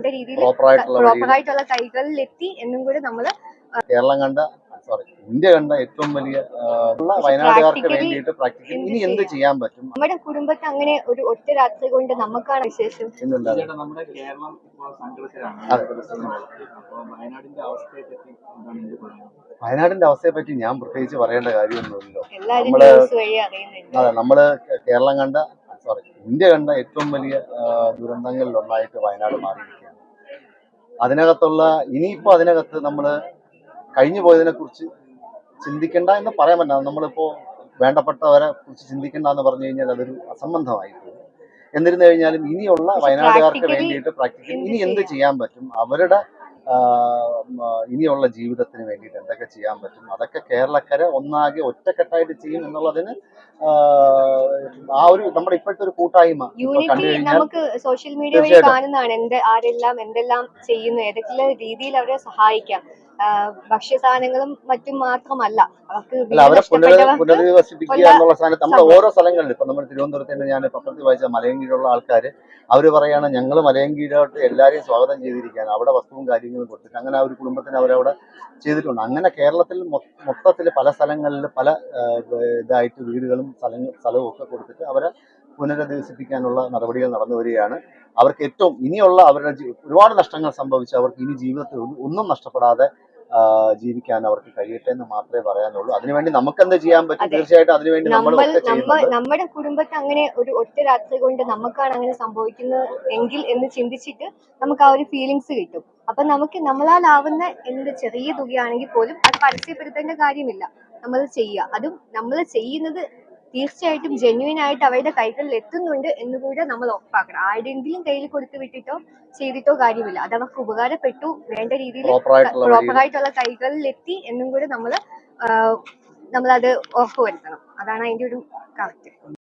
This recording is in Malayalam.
വേണ്ട രീതിയിൽ പ്രോപ്പർ ആയിട്ടുള്ള പ്രോപ്പർ ആയിട്ടുള്ള കൈകളിൽ എത്തി എന്നും കൂടി നമ്മൾ കേരളം കണ്ട സോറി ഇന്ത്യ കണ്ട ഏറ്റവും വലിയ വയനാട്ടുകാർക്ക് വേണ്ടിയിട്ട് പ്രാക്ടിക്കലി ഇനി എന്ത് ചെയ്യാൻ പറ്റും? നമ്മുടെ കുടുംബത്തെ അങ്ങനെ ഒരു ഒറ്റ രാത്രി കൊണ്ട് നമുക്കാണ് വിശേഷം. വയനാടിന്റെ അവസ്ഥയെ പറ്റി ഞാൻ പ്രത്യേകിച്ച് പറയേണ്ട കാര്യമൊന്നുമില്ലല്ലോ നമ്മൾ അതെ നമ്മൾ കേരളം കണ്ട സോറി ഇന്ത്യ കണ്ട ഏറ്റവും വലിയ ദുരന്തങ്ങളിൽ ഒന്നായിട്ട് വയനാട് മാറിയിരിക്കുകയാണ്. അതിനകത്തുള്ള ഇനിയിപ്പോൾ അതിനകത്ത് നമ്മൾ കഴിഞ്ഞു പോയതിനെ കുറിച്ച് ചിന്തിക്കേണ്ട എന്ന് പറയാൻ പറ്റില്ല. നമ്മളിപ്പോൾ വേണ്ടപ്പെട്ടവരെ കുറിച്ച് ചിന്തിക്കേണ്ട എന്ന് പറഞ്ഞു കഴിഞ്ഞാൽ അതൊരു അസംബന്ധമായി എന്നിരുന്നു കഴിഞ്ഞാലും ഇനിയുള്ള വയനാട്ടുകാർക്ക് വേണ്ടിയിട്ട് പ്രാക്ടിക്കലി ഇനി എന്ത് ചെയ്യാൻ പറ്റും? അവരുടെ ഇനിയുള്ള ജീവിതത്തിന് വേണ്ടിയിട്ട് എന്തൊക്കെ ചെയ്യാൻ പറ്റും? അതൊക്കെ കേരളക്കര ഒന്നാകെ ഒറ്റക്കെട്ടായിട്ട് ചെയ്യും എന്നുള്ളതിന് ആ, ഒരു നമ്മുടെ ഇപ്പോഴത്തെ ഒരു കൂട്ടായ്മ നമുക്ക് സോഷ്യൽ മീഡിയ വഴി. കാണുന്നതാണ് എന്ത് ആരെല്ലാം എന്തെല്ലാം ചെയ്യുന്നു ഏതൊക്കെ രീതിയിൽ അവരെ സഹായിക്കാം. ഭക്ഷ്യ സാധനങ്ങളും മറ്റും മാത്രമല്ല പുനരധിവസിപ്പിക്കുക എന്നുള്ള സ്ഥാനത്ത് നമ്മൾ ഓരോ സ്ഥലങ്ങളിലും ഇപ്പൊ നമ്മുടെ തിരുവനന്തപുരത്ത് തന്നെ ഞാൻ പത്രത്തിൽ വായിച്ച മലയങ്കീഴുള്ള ആൾക്കാർ അവർ പറയാണ് ഞങ്ങൾ മലയങ്കീഴോട്ട് എല്ലാവരെയും സ്വാഗതം ചെയ്തിരിക്കുകയാണ്. അവിടെ വസ്തുവും കാര്യങ്ങളും കൊടുത്തിട്ട് അങ്ങനെ ആ ഒരു കുടുംബത്തിന് അവരവിടെ ചെയ്തിട്ടുണ്ട്. അങ്ങനെ കേരളത്തിൽ മൊത്തത്തിൽ പല സ്ഥലങ്ങളിൽ പല ഇതായിട്ട് വീടുകളും സ്ഥലങ്ങൾ സ്ഥലവും ഒക്കെ കൊടുത്തിട്ട് അവരെ പുനരധിവസിപ്പിക്കാനുള്ള നടപടികൾ നടന്നു വരികയാണ്. അവർക്ക് ഏറ്റവും ഇനിയുള്ള അവരുടെ ഒരുപാട് നഷ്ടങ്ങൾ സംഭവിച്ച് അവർക്ക് ഇനി ജീവിതത്തിൽ ഒന്നും- നഷ്ടപ്പെടാതെ ജീവിക്കാൻ അവർക്ക് കഴിയട്ടെ എന്ന് മാത്രമേ പറയാനുള്ളൂ. അതിനുവേണ്ടി നമുക്ക് എന്ത് ചെയ്യാൻ പറ്റും? തീർച്ചയായിട്ടും അതിനുവേണ്ടി നമ്മൾ നമ്മുടെ കുടുംബത്തെ അങ്ങനെ ഒരു ഒറ്റ രാത്രി കൊണ്ട് നമുക്കാണ് അങ്ങനെ സംഭവിക്കുന്നത് എങ്കിൽ എന്ന് ചിന്തിച്ചിട്ട് നമുക്ക് ആ ഒരു ഫീലിങ്സ് കിട്ടും. അപ്പൊ നമുക്ക് നമ്മളാലാവുന്ന എന്ത് ചെറിയ തുകയാണെങ്കിൽ പോലും അത് പരസ്യപ്പെടുത്തേണ്ട കാര്യമില്ല. നമ്മൾ ചെയ്യുക. അതും നമ്മൾ ചെയ്യുന്നത് തീർച്ചയായിട്ടും ജെന്യുവൻ ആയിട്ട് അവരുടെ കൈകളിൽ എത്തുന്നുണ്ട് എന്ന് കൂടെ നമ്മൾ ഉറപ്പാക്കണം. ആരുടെങ്കിലും കയ്യിൽ കൊടുത്തു വിട്ടിട്ടോ ചെയ്തിട്ടോ കാര്യമില്ല. അത് അവർക്ക് ഉപകാരപ്പെട്ടു വേണ്ട രീതിയിൽ പ്രോപ്പറായിട്ടുള്ള കൈകളിൽ എത്തി എന്നും കൂടെ നമ്മൾ നമ്മളത് ഉറപ്പുവരുത്തണം. അതാണ് അതിന്റെ ഒരു കറക്റ്റ്